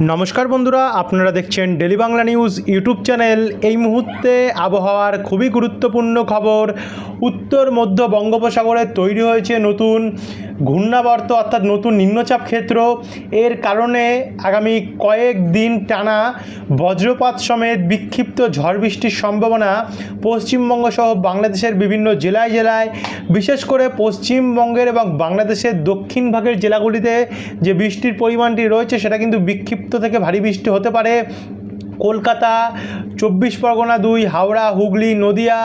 নমস্কার বন্ধুরা, আপনারা দেখছেন daily Bangla news YouTube channel. এই মুহূর্তে আবহাওয়ার খুবই গুরুত্বপূর্ণ খবর উত্তর মধ্য বঙ্গোপসাগরে তৈরি হয়েছে নতুন ঘূর্ণাবর্ত অর্থাৎ নতুন নিম্নচাপ ক্ষেত্র, এর কারণে আগামী কয়েক দিন টানা বজ্রপাত সমেত বিক্ষিপ্ত ঝড় বৃষ্টির সম্ভাবনা পশ্চিমবঙ্গ সহ বাংলাদেশের বিভিন্ন জেলায় জেলায়। বিশেষ করে পশ্চিমবঙ্গের এবং বাংলাদেশের দক্ষিণ ভাগের জেলাগুলিতে যে বৃষ্টির পরিমাণটি রয়েছে, সেটা কিন্তু বিক্ষিপ্ত থেকে ভারী বৃষ্টি হতে পারে। কলকাতা, চব্বিশ পরগনা, দুই হাওড়া, হুগলি, নদিয়া,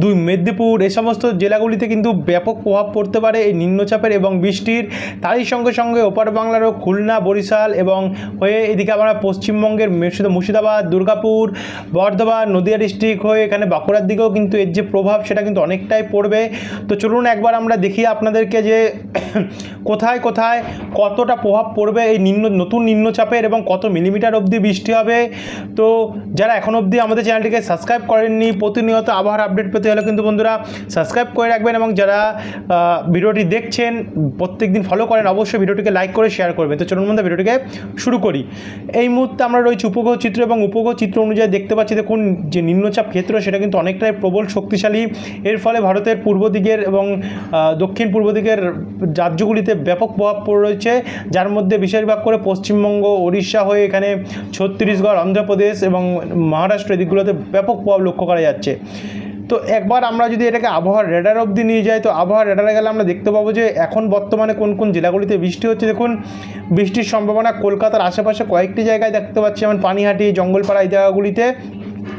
দুই মেদিনীপুর এই সমস্ত জেলাগুলিতে কিন্তু ব্যাপক প্রভাব পড়তে পারে এই নিম্নচাপের এবং বৃষ্টির। তারই সঙ্গে সঙ্গে ওপার বাংলারও খুলনা, বরিশাল এবং হয়ে এদিকে আমরা পশ্চিমবঙ্গের মুর্শিদা, মুর্শিদাবাদ, দুর্গাপুর, বর্ধমান, নদিয়া ডিস্ট্রিক্ট হয়ে এখানে বাঁকুড়ার দিকেও কিন্তু এর যে প্রভাব সেটা কিন্তু অনেকটাই পড়বে। তো চলুন একবার আমরা দেখি আপনাদেরকে যে কোথায় কোথায় কতটা প্রভাব পড়বে এই নিম্ন, নতুন নিম্নচাপের এবং কত মিলিমিটার অবধি বৃষ্টি হবে। তো যারা এখন অবধি আমাদের চ্যানেলটিকে সাবস্ক্রাইব করেননি, প্রতিনিয়ত আবহাওয়ার আপডেট পেতে হলে কিন্তু বন্ধুরা সাবস্ক্রাইব করে রাখবেন এবং যারা ভিডিওটি দেখছেন প্রত্যেক দিন ফলো করেন, অবশ্যই ভিডিওটিকে লাইক করে শেয়ার করবেন। তো চলুন বন্ধু ভিডিওটিকে শুরু করি। এই মুহূর্তে আমরা রয়েছি উপগ্রহ চিত্র এবং উপগ্রহ চিত্র অনুযায়ী দেখতে পাচ্ছি, দেখুন যে নিম্নচাপ ক্ষেত্র, সেটা কিন্তু অনেকটাই প্রবল, শক্তিশালী। এর ফলে ভারতের পূর্ব দিকের এবং দক্ষিণ পূর্ব দিকের রাজ্যগুলিতে ব্যাপক প্রভাব পড়ে রয়েছে যার মধ্যে বিশেষভাগ করে পশ্চিমবঙ্গ, ওড়িশা হয়ে এখানে ছত্তিশগড়, অন্ধ্রপ্রদেশ এবং মহারাষ্ট্র এদিকগুলোতে ব্যাপক প্রভাব লক্ষ্য করা যাচ্ছে। তো একবার আমরা যদি এটাকে আবহাওয়ার রেডার অবধি নিয়ে যাই, তো আবহাওয়ার রেডারে গেলে আমরা দেখতে পাবো যে এখন বর্তমানে কোন কোন জেলাগুলিতে বৃষ্টি হচ্ছে। দেখুন, বৃষ্টির সম্ভাবনা কলকাতার আশেপাশে কয়েকটি জায়গায় দেখতে পাচ্ছি। যেমন পানিহাটি, জঙ্গলপাড়া এই জায়গাগুলিতে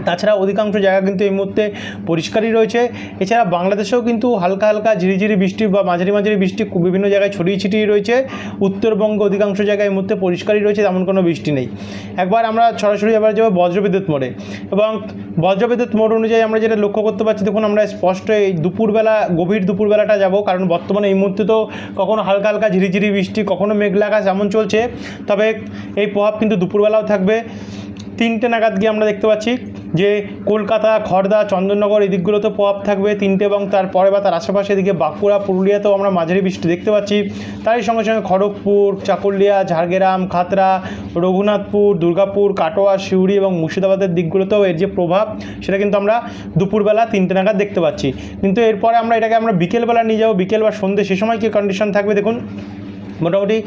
তাছাড়া অধিকাংশ জায়গা কিন্তু এই মুহূর্তে পরিষ্কারই রয়েছে। এছাড়া বাংলাদেশেও কিন্তু হালকা হালকা ঝিরিঝিরি বৃষ্টি বা মাঝারি মাঝারি বৃষ্টি বিভিন্ন জায়গায় ছড়িয়ে ছিটিয়ে রয়েছে। উত্তরবঙ্গ অধিকাংশ জায়গায় এই মুহূর্তে পরিষ্কারই রয়েছে, তেমন কোনো বৃষ্টি নেই। একবার আমরা সরাসরি এবার যাব বজ্রবিদ্যুৎ মোড়ে এবং বজ্রবিদ্যুৎ মোড় অনুযায়ী আমরা যেটা লক্ষ্য করতে পারছি, দেখুন আমরা স্পষ্ট এই দুপুরবেলা, গভীর দুপুরবেলাটা যাব, কারণ বর্তমানে এই মুহূর্তে তো কখনো হালকা হালকা ঝিরিঝিরি বৃষ্টি, কখনো মেঘলা আকাশ এমন চলছে। তবে এই প্রভাব কিন্তু দুপুরবেলাও থাকবে। তিনটে নাগাদ গিয়ে আমরা দেখতে পাচ্ছি। যে কলকাতা, খড়দা, চন্দননগর এই দিকগুলোতে প্রভাব থাকবে তিনটে এবং তারপরে বা তার আশেপাশে এদিকে বাঁকুড়া, পুরুলিয়াতেও আমরা মাঝারি বৃষ্টি দেখতে পাচ্ছি। তারই সঙ্গে সঙ্গে খড়গপুর, চাকুলিয়া, ঝাড়গ্রাম খাতড়া রঘুনাথপুর, দুর্গাপুর, কাটোয়া, সিউড়ি এবং মুর্শিদাবাদের দিকগুলোতেও এর যে প্রভাব সেটা কিন্তু আমরা দুপুরবেলা তিনটে নাগাদ দেখতে পাচ্ছি। কিন্তু এরপরে আমরা এটাকে আমরা বিকেলবেলা নিয়ে যাব, বিকেল বা সন্ধ্যে সে সময় কী কন্ডিশন থাকবে দেখুন। মোটামুটি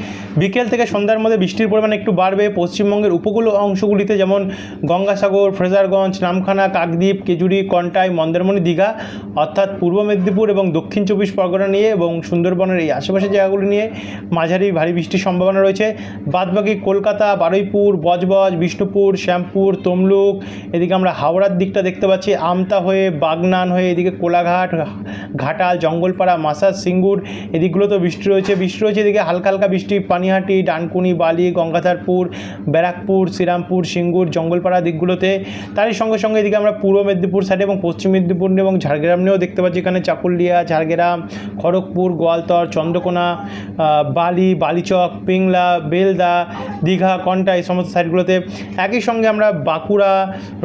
বিকেল থেকে সন্ধ্যার মধ্যে বৃষ্টির পরিমাণ একটু বাড়বে। পশ্চিমবঙ্গের উপকূল অংশগুলিতে যেমন গঙ্গাসাগর, ফ্রেজারগঞ্জ, নামখানা, কাকদ্বীপ, কেজুরি, কন্টাই, মন্দারমণি, দীঘা, অর্থাৎ পূর্ব মেদিনীপুর এবং দক্ষিণ চব্বিশ পরগনা নিয়ে এবং সুন্দরবনের এই আশেপাশের জায়গাগুলি নিয়ে মাঝারি ভারী বৃষ্টির সম্ভাবনা রয়েছে। বাদবাকি কলকাতা, বারুইপুর, বজবজ, বিষ্ণুপুর, শ্যামপুর, তমলুক, এদিকে আমরা হাওড়ার দিকটা দেখতে পাচ্ছি। আমতা হয়ে, বাগনান হয়ে, এদিকে কোলাঘাট, ঘাটাল, জঙ্গলপাড়া, মাসাজ, সিঙ্গুর, এদিকগুলোতেও বৃষ্টি রয়েছে। বৃষ্টি রয়েছে এদিকে হালকা হালকা বৃষ্টি, পানিহাটি, ডানকুনি, বালি, গঙ্গাধারপুর, ব্যারাকপুর, শ্রীরামপুর, সিঙ্গুর, জঙ্গলপাড়া দিকগুলোতে। তারই সঙ্গে সঙ্গে এদিকে আমরা পূর্ব মেদিনীপুর সাইডে এবং পশ্চিম মেদিনীপুর এবং ঝাড়গ্রাম নিয়েও দেখতে পাচ্ছি। এখানে চাকুলিয়া, ঝাড়গ্রাম, খড়গপুর, গোয়ালতর, চন্দ্রকোনা বালি, বালিচক, পিংলা, বেলদা, দীঘা, কন্টা এই সমস্ত সাইডগুলোতে একই সঙ্গে আমরা বাঁকুড়া,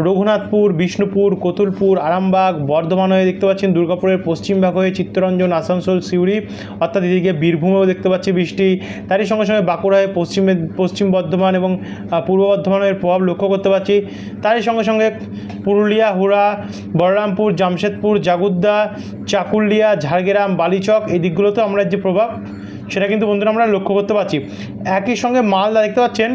রঘুনাথপুর, বিষ্ণুপুর, কতুলপুর, আরামবাগ, বর্ধমান হয়ে দেখতে পাচ্ছেন। দুর্গাপুরের পশ্চিম ভাগ হয়ে চিত্তরঞ্জন, আসানসোল, সিউড়ি, অর্থাৎ এদিকে বীরভূমেও দেখতে পাচ্ছি বৃষ্টি। তারই সঙ্গে সঙ্গে বাঁকুড়ায় পশ্চিমে পশ্চিম বর্ধমান এবং পূর্ব বর্ধমানের প্রভাব লক্ষ্য করতে পারছি। তারই সঙ্গে সঙ্গে পুরুলিয়া, হুড়া, বলরামপুর, জামশেদপুর, জাগুদ্দা, চাকুলিয়া, ঝাড়গ্রাম, বালিচক এই দিকগুলোতেও আমরা যে প্রভাব সেটা কিন্তু বন্ধুরা আমরা লক্ষ্য করতে পারছি। একই সঙ্গে মালদা দেখতে পাচ্ছেন,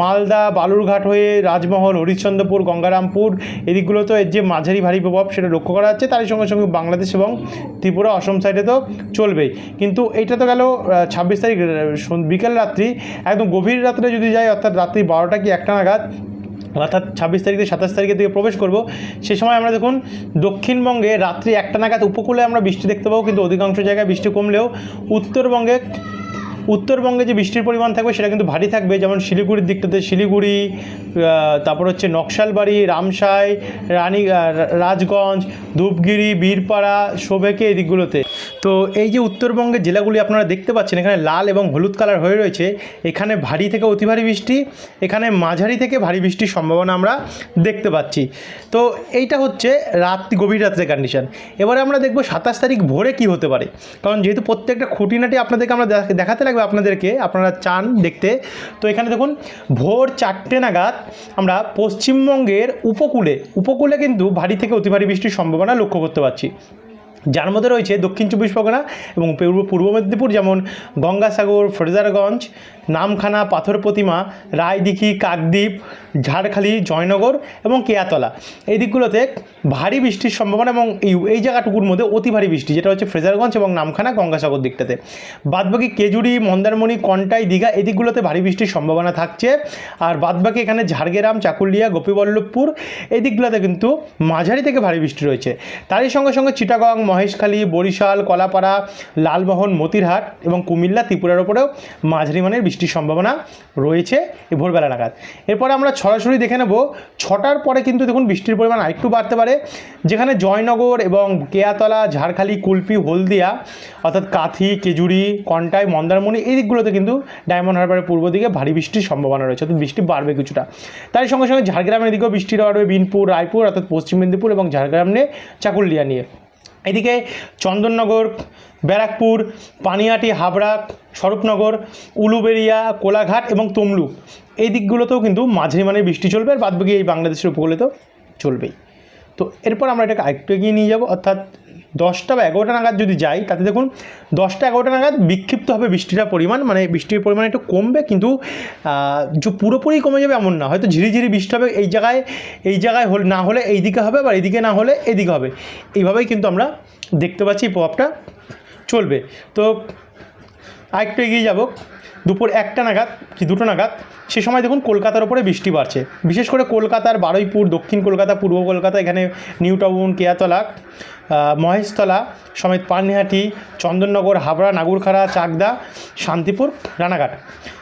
মালদা, বালুরঘাট হয়ে রাজমহল, হরিশ্চন্দ্রপুর, গঙ্গারামপুর এদিকগুলোতেও এর যে মাঝারি ভারী প্রভাব সেটা লক্ষ্য করা যাচ্ছে। তারই সঙ্গে সঙ্গে বাংলাদেশ এবং ত্রিপুরা অসম সাইডে তো চলবেই। কিন্তু এটা তো গেল ছাব্বিশ তারিখ বিকেল রাত্রি। একদম গভীর রাত্রে যদি যাই, অর্থাৎ রাত্রি বারোটা কি একটা নাগাদ অর্থাৎ ছাব্বিশ তারিখ থেকে সাতাশ তারিখের দিকে প্রবেশ করব। সে সময় আমরা দেখুন, দক্ষিণবঙ্গে রাত্রি একটা নাগাদ উপকূলে আমরা বৃষ্টি দেখতে পাবো, কিন্তু অধিকাংশ জায়গায় বৃষ্টি কমলেও উত্তরবঙ্গে উত্তরবঙ্গে যে বৃষ্টির পরিমাণ থাকবে সেটা কিন্তু ভারী থাকবে। যেমন শিলিগুড়ির দিকটাতে শিলিগুড়ি তারপর হচ্ছে নকশালবাড়ি, রামসাই, রানী রাজগঞ্জ, ধূপগিরি, বীরপাড়া শোভেকে এই দিকগুলোতে। তো এই যে উত্তরবঙ্গের জেলাগুলি আপনারা দেখতে পাচ্ছেন, এখানে লাল এবং হলুদ কালার হয়ে রয়েছে, এখানে ভারী থেকে অতি ভারী বৃষ্টি, এখানে মাঝারি থেকে ভারী বৃষ্টির সম্ভাবনা আমরা দেখতে পাচ্ছি। তো এইটা হচ্ছে রাত, গভীর রাত্রে কন্ডিশন এবারে আমরা দেখব সাতাশ তারিখ ভোরে কি হতে পারে। কারণ যেহেতু প্রত্যেকটা খুঁটিনাটি আপনাদেরকে আমরা দেখাতে লাগবে আপনাদেরকে, আপনারা চান দেখতে। তো এখানে দেখুন, ভোর চারটে নাগাদ আমরা পশ্চিমবঙ্গের উপকূলে উপকূলে কিন্তু ভারী থেকে অতি ভারী বৃষ্টির সম্ভাবনা লক্ষ্য করতে পারছি। যার মধ্যে রয়েছে দক্ষিণ চব্বিশ পরগনা এবং পূর্ব মেদিনীপুর যেমন গঙ্গাসাগর ফ্রেজারগঞ্জ নামখানা, পাথর প্রতিমা, রায়দিঘি, কাকদ্বীপ, ঝাড়খালি, জয়নগর এবং কেয়াতলা। এই দিকগুলোতে ভারী বৃষ্টির সম্ভাবনা এবং এই এই জায়গাটুকুর মধ্যে অতি ভারী বৃষ্টি, যেটা হচ্ছে ফ্রেজারগঞ্জ এবং নামখানা গঙ্গাসাগর দিকটাতে। বাদবাকি কেজুরি, মন্দারমণি, কন্টাই, দীঘা, এই দিকগুলোতে ভারী বৃষ্টির সম্ভাবনা থাকছে। আর বাদবাকি এখানে ঝাড়গ্রাম, চাকুলিয়া, গোপীবল্লভপুর, এই দিকগুলোতে কিন্তু মাঝারি থেকে ভারী বৃষ্টি রয়েছে। তারই সঙ্গে সঙ্গে চিটাগং, মহেশখালী, বরিশাল, কলাপাড়া, লালমোহন, মতিরহাট এবং কুমিল্লা, ত্রিপুরার ওপরেও মাঝারি মানের বৃষ্টির সম্ভাবনা রয়েছে এই ভোরবেলা নাগাদ। এরপরে আমরা সরাসরি দেখে নেব ছটার পরে কিন্তু দেখুন বৃষ্টির পরিমাণ আরেকটু বাড়তে পারে, যেখানে জয়নগর এবং কেয়াতলা, ঝাড়খালি, কুলপি, হলদিয়া, অর্থাৎ কাথি কেজুরি কন্টাই, মন্দারমণি এই দিকগুলোতে কিন্তু ডায়মন্ড হারবারের পূর্ব দিকে ভারী বৃষ্টির সম্ভাবনা রয়েছে, অর্থাৎ বৃষ্টি বাড়বে কিছুটা। তার সঙ্গে সঙ্গে ঝাড়গ্রামের দিকেও বৃষ্টি বাড়বে বিনপুর, রায়পুর, অর্থাৎ পশ্চিম মেদিনীপুর এবং ঝাড়গ্রাম নিয়ে চাকুলিয়া নিয়ে। এদিকে চন্দননগর, ব্যারাকপুর, পানিয়াটি, হাবড়া, স্বরূপনগর, উলুবেরিয়া, কোলাঘাট এবং তমলুক। এই দিকগুলোতেও কিন্তু মাঝারি মানের বৃষ্টি চলবে আর বাদবাকি এই বাংলাদেশের উপকূলেতেও চলবেই। তো এরপর আমরা এটাকে আরেকটু এগিয়ে নিয়ে যাব, অর্থাৎ দশটা বা এগারোটা নাগাদ যদি যাই, তাতে দেখুন দশটা এগারোটা নাগাদ বিক্ষিপ্ত হবে বৃষ্টিটার পরিমাণ মানে বৃষ্টির পরিমাণ একটু কমবে, কিন্তু যে পুরোপুরি কমে যাবে এমন না। হয়তো ঝিরিঝিরি বৃষ্টি হবে এই জায়গায় এই জায়গায় হল, না হলে এই দিকে হবে বা এইদিকে না হলে এদিকে হবে। এইভাবেই কিন্তু আমরা দেখতে পাচ্ছি এই প্রভাবটা চলবে। তো আরেকটু এগিয়ে যাব। দুপুর একটা নাগাদ কি দুটো নাগাদ, সে সময় দেখুন কলকাতার ওপরে বৃষ্টি বাড়ছে। বিশেষ করে কলকাতার বারুইপুর, দক্ষিণ কলকাতা, পূর্ব কলকাতা, এখানে নিউ টাউন কেয়াতলা মহেশতলা সমেত পানিহাটি চন্দননগর, হাবড়া, নাগুরখাড়া, চাকদা, শান্তিপুর, রানাঘাট।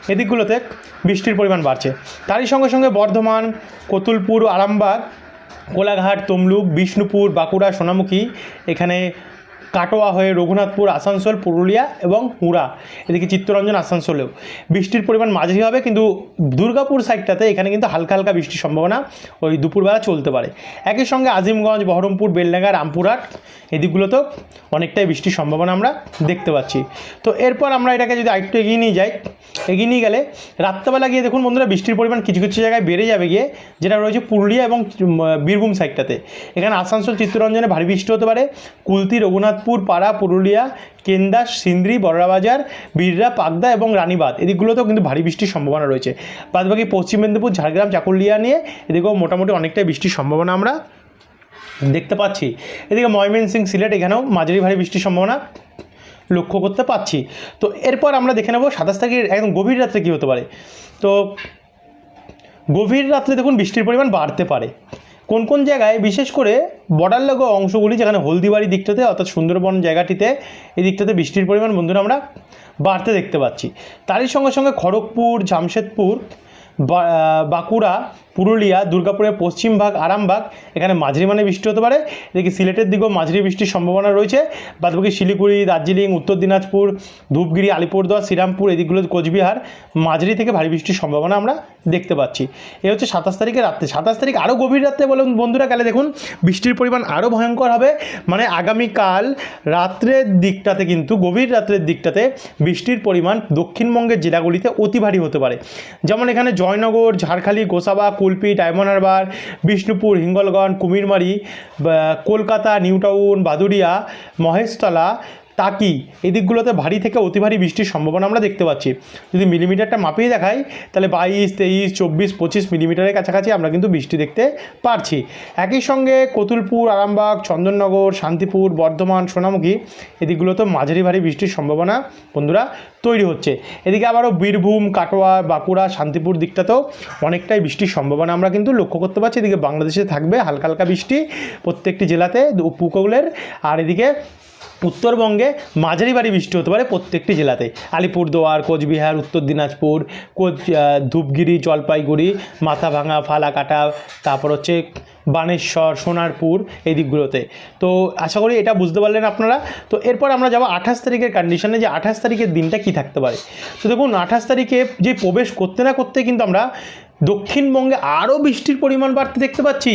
এদিকগুলোতে বৃষ্টির পরিমাণ বাড়ছে। তারই সঙ্গে সঙ্গে বর্ধমান, কতুলপুর, আরামবাগ, কোলাঘাট, তমলুক, বিষ্ণুপুর, বাঁকুড়া, সোনামুখী, এখানে কাটোয়া হয়ে রঘুনাথপুর, আসানসোল, পুরুলিয়া এবং হুড়া। এদিকে চিত্তরঞ্জন আসানসোলেও। বৃষ্টির পরিমাণ মাঝারি হবে, কিন্তু দুর্গাপুর সাইডটাতে এখানে কিন্তু হালকা হালকা বৃষ্টির সম্ভাবনা ওই দুপুরবেলা চলতে পারে। একই সঙ্গে আজিমগঞ্জ, বহরমপুর, বেলডাঙ্গা, রামপুরহাট এদিকগুলোতেও অনেকটাই বৃষ্টির সম্ভাবনা আমরা দেখতে পাচ্ছি। তো এরপর আমরা এটাকে যদি আরেকটু এগিয়ে নিয়ে যাই, এগিয়ে নিয়ে গেলে রাত্রেবেলা গিয়ে দেখুন বন্ধুরা, বৃষ্টির পরিমাণ কিছু কিছু জায়গায় বেড়ে যাবে গিয়ে, যেটা রয়েছে পুরুলিয়া এবং বীরভূম সাইডটাতে। এখানে আসানসোল, চিত্তরঞ্জনে ভারী বৃষ্টি হতে পারে, কুলতি রঘুনাথপুর পাড়া, পুরুলিয়া কেন্দাস সিন্দ্রি, বড়রাবাজার বীররা পাগদা এবং রানীবাদ এদিকগুলোতেও কিন্তু ভারী বৃষ্টির সম্ভাবনা রয়েছে। বাদবাকি পশ্চিম মেদিনীপুর, ঝাড়গ্রাম, চাকুলিয়া নিয়ে এদিকেও মোটামুটি অনেকটাই বৃষ্টির সম্ভাবনা আমরা দেখতে পাচ্ছি। এদিকে ময়মনসিং সিলেট, এখানেও মাঝারি ভারী বৃষ্টির সম্ভাবনা লক্ষ্য করতে পাচ্ছি। তো এরপর আমরা দেখে নেব সাতাশ তারিখের একদম গভীর রাত্রে কী হতে পারে। তো গভীর রাত্রে দেখুন বৃষ্টির পরিমাণ বাড়তে পারে। কোন কোন জায়গায়, বিশেষ করে বর্ডার লাগো অংশগুলি যেখানে হলদিবাড়ি দিকটাতে অর্থাৎ সুন্দরবন জায়গাটিতে, এই দিকটাতে বৃষ্টির পরিমাণ বন্ধুরা আমরা বাড়তে দেখতে পাচ্ছি। তারই সঙ্গে সঙ্গে খড়গপুর, জামশেদপুর বাঁকুড়া পুরুলিয়া, দুর্গাপুরের পশ্চিম ভাগ আরামবাগ এখানে মাঝারি মানে বৃষ্টি হতে পারে। এদিকে সিলেটের দিকেও মাঝারি বৃষ্টির সম্ভাবনা রয়েছে। বাদবাকি শিলিগুড়ি, দার্জিলিং, উত্তর দিনাজপুর, ধূপগিরি, আলিপুরদুয়ার, শ্রীরামপুর, এদিকগুলো কোচবিহার, মাঝারি থেকে ভারী বৃষ্টির সম্ভাবনা আমরা দেখতে পাচ্ছি। এ হচ্ছে সাতাশ তারিখে রাত্রে। সাতাশ তারিখ আরও গভীর রাত্রে বলুন বন্ধুরা, গেলে দেখুন বৃষ্টির পরিমাণ আরও ভয়ঙ্কর হবে। মানে আগামীকাল রাত্রের দিকটাতে কিন্তু, গভীর রাত্রের দিকটাতে বৃষ্টির পরিমাণ দক্ষিণবঙ্গের জেলাগুলিতে অতি ভারী হতে পারে। যেমন এখানে Joynagar, Jharkhali, Gosaba Kulpi Diamond Harbour Bishnupur Hingalganj Kumirmari Kolkata New Town town Baduria Maheshtala Taki এই দিকগুলোতে ভারী থেকে অতি ভারী বৃষ্টির সম্ভাবনা আমরা দেখতে পাচ্ছি। যদি মিলিমিটারটা মাপিয়ে দেখাই, তাহলে বাইশ, তেইশ, চব্বিশ, পঁচিশ মিলিমিটারের কাছাকাছি আমরা কিন্তু বৃষ্টি দেখতে পারছি। একই সঙ্গে কতুলপুর, আরামবাগ, চন্দননগর, শান্তিপুর, বর্ধমান, সোনামুখী এদিকগুলোতে মাঝারি ভারী বৃষ্টির সম্ভাবনা বন্ধুরা তৈরি হচ্ছে। এদিকে আবারও বীরভূম, কাটোয়া, বাঁকুড়া, শান্তিপুর দিকটাতেও অনেকটাই বৃষ্টির সম্ভাবনা আমরা কিন্তু লক্ষ্য করতে পারছি। এদিকে বাংলাদেশে থাকবে হালকা হালকা বৃষ্টি প্রত্যেকটি জেলাতে উপকূলের আর এদিকে উত্তরবঙ্গে মাঝারি ভারী বৃষ্টি হতে পারে প্রত্যেকটি জেলাতে। আলিপুরদুয়ার, কোচবিহার, উত্তর দিনাজপুর, কোচ ধূপগিরি, জলপাইগুড়ি মাথাভাঙা ফালাকাটা, তারপর হচ্ছে বানেশ্বর, সোনারপুর এই দিকগুলোতে। তো আশা করি এটা বুঝতে পারলেন আপনারা। তো এরপর আমরা যাব আঠাশ তারিখের কন্ডিশনে যে আঠাশ তারিখের দিনটা কি থাকতে পারে। তো দেখুন, আঠাশ তারিখে যে প্রবেশ করতে না করতে কিন্তু আমরা দক্ষিণবঙ্গে আরও বৃষ্টির পরিমাণ বাড়তে দেখতে পাচ্ছি।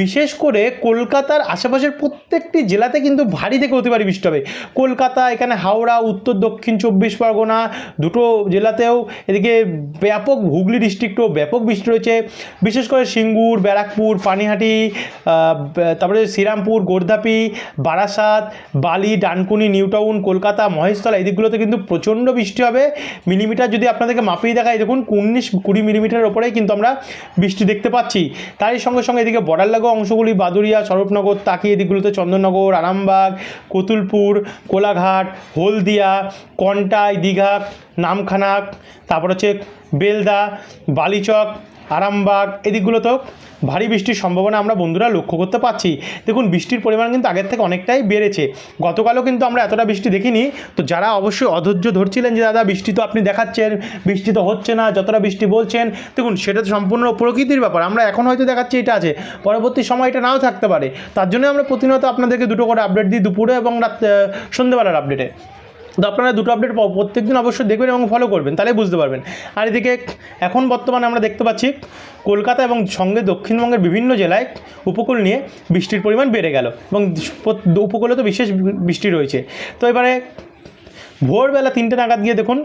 বিশেষ করে কলকাতার আশেপাশের প্রত্যেকটি জেলাতে কিন্তু ভারী থেকে অতি ভারী বৃষ্টি হবে। কলকাতা, এখানে হাওড়া, উত্তর, দক্ষিণ, চব্বিশ পরগনা দুটো জেলাতেও এদিকে ব্যাপক হুগলি ডিস্ট্রিক্টও ব্যাপক বৃষ্টি রয়েছে। বিশেষ করে সিঙ্গুর, ব্যারাকপুর, পানিহাটি আহ, তারপরে শ্রীরামপুর গোর্ধাপি বারাসাত বালি ডানকুনি নিউটাউন কলকাতা মহেশতলা এদিকগুলোতে কিন্তু প্রচণ্ড বৃষ্টি হবে। মিলিমিটার যদি আপনাদেরকে মাপিয়ে দেখায় দেখুন উনিশ কুড়ি মিলিমিটারের ওপরেই কিন্তু আমরা বৃষ্টি দেখতে পাচ্ছি। তারই সঙ্গে সঙ্গে এদিকে বর্ডার অংশগুলি বাদুরিয়া স্বরূপনগর তাকি এদিকগুলোতে চন্দননগর আরামবাগ কতুলপুর কোলাঘাট হলদিয়া কন্টাই দীঘা নামখানাক তারপর হচ্ছে বেলদা বালিচক আরামবাগ, এদিকগুলোতেও ভারী বৃষ্টির সম্ভাবনা আমরা বন্ধুরা লক্ষ্য করতে পারছি দেখুন, বৃষ্টির পরিমাণ কিন্তু আগের থেকে অনেকটাই বেড়েছে। গতকালও কিন্তু আমরা এতটা বৃষ্টি দেখিনি। তো যারা অবশ্যই অধৈর্য ধরছিলেন যে, দাদা, বৃষ্টি তো আপনি দেখাচ্ছেন, বৃষ্টি তো হচ্ছে না, যতটা বৃষ্টি বলছেন। দেখুন, সেটা তো সম্পূর্ণ প্রকৃতির ব্যাপার। আমরা এখন হয়তো দেখাচ্ছি এটা আছে। পরবর্তী সময় এটা নাও থাকতে পারে। তার জন্য আমরা প্রতিনিয়ত আপনাদেরকে দুটো করে আপডেট দিই দুপুরে এবং রাত সন্ধ্যেবেলার আপডেটে তো আপনারা দুটো আপডেট প্রত্যেক দিন অবশ্যই দেখবেন এবং ফলো করবেন, তাহলে বুঝতে পারবেন। আর এদিকে এখন বর্তমানে আমরা দেখতে পাচ্ছি, কলকাতা এবং সঙ্গে দক্ষিণবঙ্গের বিভিন্ন জেলায় উপকূল নিয়ে বৃষ্টির পরিমাণ বেড়ে গেল এবং উপকূলে তো বিশেষ বৃষ্টি রয়েছে। তো এবারে ভোরবেলা তিনটে নাগাদ গিয়ে দেখুন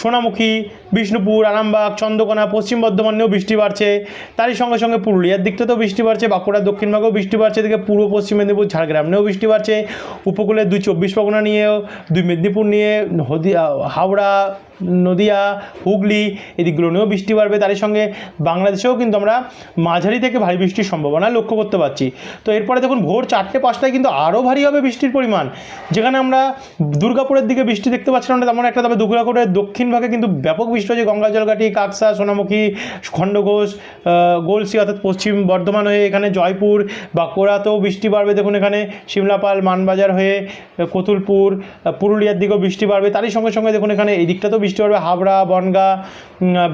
সোনামুখী, বিষ্ণুপুর, আরামবাগ, চন্দ্রকোনা, পশ্চিম বর্ধমানেও বৃষ্টি বাড়ছে। তারই সঙ্গে সঙ্গে পুরুলিয়ার দিকটাতেও বৃষ্টি বাড়ছে বাঁকুড়া দক্ষিণবঙ্গেও বৃষ্টি বাড়ছে, এদিকে পূর্ব পশ্চিম মেদিনীপুর ঝাড়গ্রামেও বৃষ্টি বাড়ছে। উপকূলে দুই চব্বিশ পরগনা নিয়েও, দুই মেদিনীপুর নিয়ে হদিয়া হাওড়া নদিয়া, হুগলি এদিকগুলো নিয়েও বৃষ্টি বাড়বে। তারই সঙ্গে বাংলাদেশেও কিন্তু আমরা মাঝারি থেকে ভারী বৃষ্টির সম্ভাবনা লক্ষ্য করতে পারছি। তো এরপরে দেখুন ভোর চারটে পাঁচটায় কিন্তু আরও ভারী হবে বৃষ্টির পরিমাণ। যেখানে আমরা দুর্গাপুরের দিকে বৃষ্টি দেখতে পাচ্ছিলাম না, তেমন একটা, তবে দুর্গাপুরের দক্ষিণ ভাগে কিন্তু ব্যাপক বৃষ্টি হয়েছে। গঙ্গা জলঘাটি কাকসা, সোনামুখী, খণ্ডঘোষ গোলসি অর্থাৎ পশ্চিম বর্ধমান হয়ে এখানে জয়পুর, বাঁকুড়াতেও বৃষ্টি বাড়বে দেখুন এখানে। সিমলাপাল মানবাজার হয়ে কতুলপুর পুরুলিয়ার দিকেও বৃষ্টি বাড়বে। তারই সঙ্গে সঙ্গে দেখুন এখানে এই দিকটাতেও বৃষ্টি পড়বে। হাবড়া, বনগা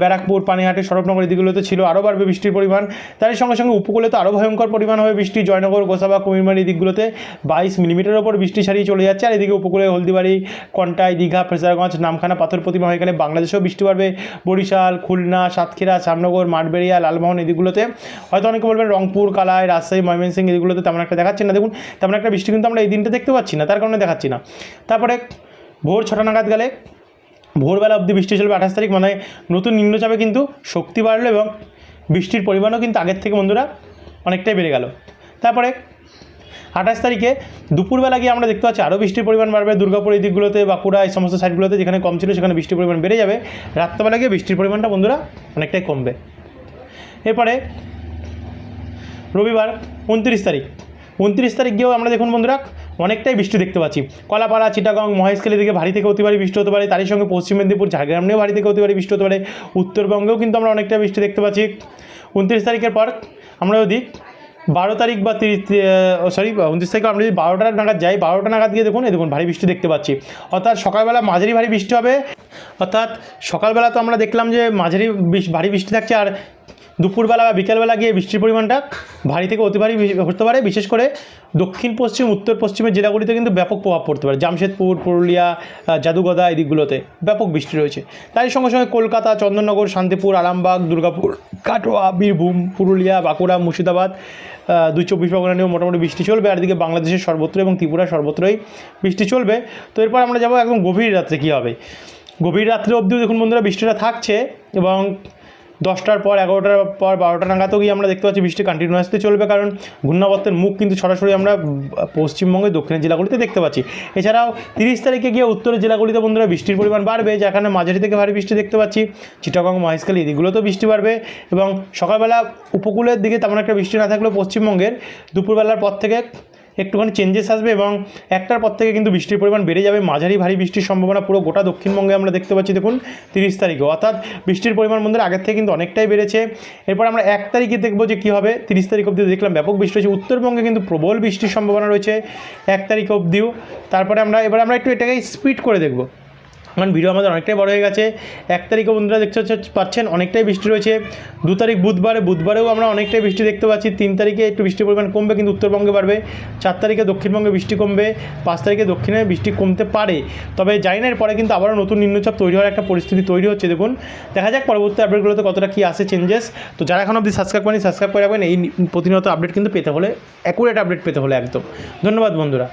ব্যারাকপুর, পানিহাটি সরবনগর এই দিকগুলোতে ছিল আরও বাড়বে বৃষ্টির পরিমাণ। তারই সঙ্গে সঙ্গে উপকূলে তো আরও ভয়ঙ্কর পরিমাণ হবে বৃষ্টি। জয়নগর, গোসাবা, কুমিরমারি দিকগুলোতে বাইশ মিলিমিটারের ওপর বৃষ্টি ছাড়িয়ে চলে যাচ্ছে। আর এদিকে উপকূলে হলদিবাড়ি, কন্টাই, দীঘা ফ্রেজারগঞ্জ নামখানা, পাথর প্রতিমা হয়ে গেলে বাংলাদেশেও বৃষ্টি বাড়বে। বরিশাল, খুলনা, সাতক্ষীরা শ্যামনগর মাঠবেড়িয়া, লালমোহন এই দিকগুলোতে হয়তো অনেকে বলবেন রংপুর, কালাই, রাজশাহী ময়মনসিং এই দিকগুলোতে তেমন একটা দেখাচ্ছে না। দেখুন, তেমন একটা বৃষ্টি কিন্তু আমরা এই দিনটা দেখতে পাচ্ছি না, তার কারণে দেখাচ্ছি না। তারপরে ভোর ছটা নাগাদ গেলে ভোরবেলা অবধি বৃষ্টি চলবে আঠাশ তারিখ মানে নতুন নিম্নচাপে কিন্তু শক্তি বাড়লো এবং বৃষ্টির পরিমাণও কিন্তু আগের থেকে বন্ধুরা অনেকটাই বেড়ে গেল। তারপরে আঠাশ তারিখে দুপুরবেলা গিয়ে আমরা দেখতে পাচ্ছি আরও বৃষ্টির পরিমাণ বাড়বে। দুর্গাপুর এই দিকগুলোতে, বাঁকুড়া এই সমস্ত সাইডগুলোতে যেখানে কম ছিল সেখানে বৃষ্টির পরিমাণ বেড়ে যাবে। রাত্রেবেলা গিয়ে বৃষ্টির পরিমাণটা বন্ধুরা অনেকটাই কমবে। এরপরে রবিবার উনত্রিশ তারিখ উনত্রিশ তারিখ গিয়েও আমরা দেখুন বন্ধুরা অনেকটাই বৃষ্টি দেখতে পাচ্ছি। কলাপাড়া, চিটাগং মহেশখালী থেকে ভারী থেকে অতি ভারী বৃষ্টি হতে পারে। তারই সঙ্গে পশ্চিম মেদিনীপুর ঝাড়গ্রাম নিয়েও ভারী থেকে অতি ভারী বৃষ্টি হতে পারে। উত্তরবঙ্গেও কিন্তু আমরা অনেকটা বৃষ্টি দেখতে পাচ্ছি। উনত্রিশ তারিখের পর আমরা যদি বারো তারিখ বা তিরিশ সরি উনত্রিশ তারিখ আমরা যদি বারোটা নাগাদ যাই, বারোটা নাগাদ গিয়ে দেখুন, এই দেখুন, ভারী বৃষ্টি দেখতে পাচ্ছি। অর্থাৎ সকালবেলা মাঝারি ভারী বৃষ্টি হবে। অর্থাৎ সকালবেলা তো আমরা দেখলাম যে মাঝারি ভারী বৃষ্টি থাকছে। আর দুপুরবেলা বা বিকেলবেলা গিয়ে বৃষ্টির পরিমাণটা ভারী থেকে অতি ভারী হতে পারে। বিশেষ করে দক্ষিণ, পশ্চিম, উত্তর, পশ্চিমের জেলাগুলিতে কিন্তু ব্যাপক প্রভাব পড়তে পারে। জামশেদপুর, পুরুলিয়া জাদুগদা এই দিকগুলোতে ব্যাপক বৃষ্টি রয়েছে। তাই সঙ্গে সঙ্গে কলকাতা, চন্দননগর, শান্তিপুর, আরামবাগ, দুর্গাপুর, কাটোয়া, বীরভূম, পুরুলিয়া, বাঁকুড়া, মুর্শিদাবাদ দুই চব্বিশ পরগনা নিয়েও মোটামুটি বৃষ্টি চলবে। আর এদিকে বাংলাদেশের সর্বত্র এবং ত্রিপুরা সর্বত্রই বৃষ্টি চলবে। তো এরপর আমরা যাব একদম গভীর রাত্রে কী হবে? গভীর রাত্রে অবধিও দেখুন বন্ধুরা বৃষ্টিটা থাকছে এবং দশটার পর, এগারোটার পর, বারোটা নাগাদও গিয়ে আমরা দেখতে পাচ্ছি বৃষ্টি কন্টিনিউয়াসলি চলবে, কারণ ঘূর্ণাবর্তের মুখ কিন্তু সরাসরি আমরা পশ্চিমবঙ্গের দক্ষিণের জেলাগুলিতে দেখতে পাচ্ছি। এছাড়াও তিরিশ তারিখে গিয়ে উত্তরের জেলাগুলিতে বন্ধুরা বৃষ্টির পরিমাণ বাড়বে, যেখানে মাঝারি থেকে ভারী বৃষ্টি দেখতে পাচ্ছি। চিটাগং, মহেশখালী এদিকগুলোতেও বৃষ্টি বাড়বে এবং সকালবেলা উপকূলের দিকে তেমন একটা বৃষ্টি না থাকলেও পশ্চিমবঙ্গের দুপুরবেলার পর থেকে একটুখানি চেঞ্জেস আসবে এবং একটার পর থেকে কিন্তু বৃষ্টির পরিমাণ বেড়ে যাবে। মাঝারি ভারী বৃষ্টির সম্ভাবনা পুরো গোটা দক্ষিণবঙ্গে আমরা দেখতে পাচ্ছি। দেখুন, তিরিশ তারিখে। অর্থাৎ বৃষ্টির পরিমাণ বন্ধুরা আগের থেকে কিন্তু অনেকটাই বেড়েছে। এরপর আমরা এক তারিখে দেখব যে কী হবে। তিরিশ তারিখ অবধি দেখলাম ব্যাপক বৃষ্টি হয়েছে। উত্তরবঙ্গে কিন্তু প্রবল বৃষ্টির সম্ভাবনা রয়েছে এক তারিখ অবধিও। তারপরে আমরা, এবার আমরা একটু এটাকে স্পিড করে দেখব। কারণ ভিডিও আমাদের অনেকটাই বড় হয়ে গেছে। এক তারিখে বন্ধুরা দেখতে পাচ্ছ- পাচ্ছেন, অনেকটাই বৃষ্টি রয়েছে। দু তারিখ বুধবারে, বুধবারেও আমরা অনেকটাই বৃষ্টি দেখতে পাচ্ছি। তিন তারিখে একটু বৃষ্টির পরিমাণ কমবে, কিন্তু উত্তরবঙ্গে বাড়বে। চার তারিখে দক্ষিণবঙ্গে বৃষ্টি কমবে, পাঁচ তারিখে দক্ষিণে বৃষ্টি কমতে পারে। তবে জানি না, এরপরে কিন্তু আবারও নতুন নিম্নচাপ তৈরি হওয়ার একটা পরিস্থিতি তৈরি হচ্ছে। দেখুন, দেখা যাক পরবর্তী আপডেটগুলোতে কতটা কী আসে চেঞ্জেস তো যারা এখন অবধি সাবস্ক্রাইব করেনি সাবস্ক্রাইব করে রাখবেন। এই প্রতিনিয়ত আপডেট কিন্তু পেতে হলে অ্যাকুরেট আপডেট পেতে হলে একদম। ধন্যবাদ বন্ধুরা।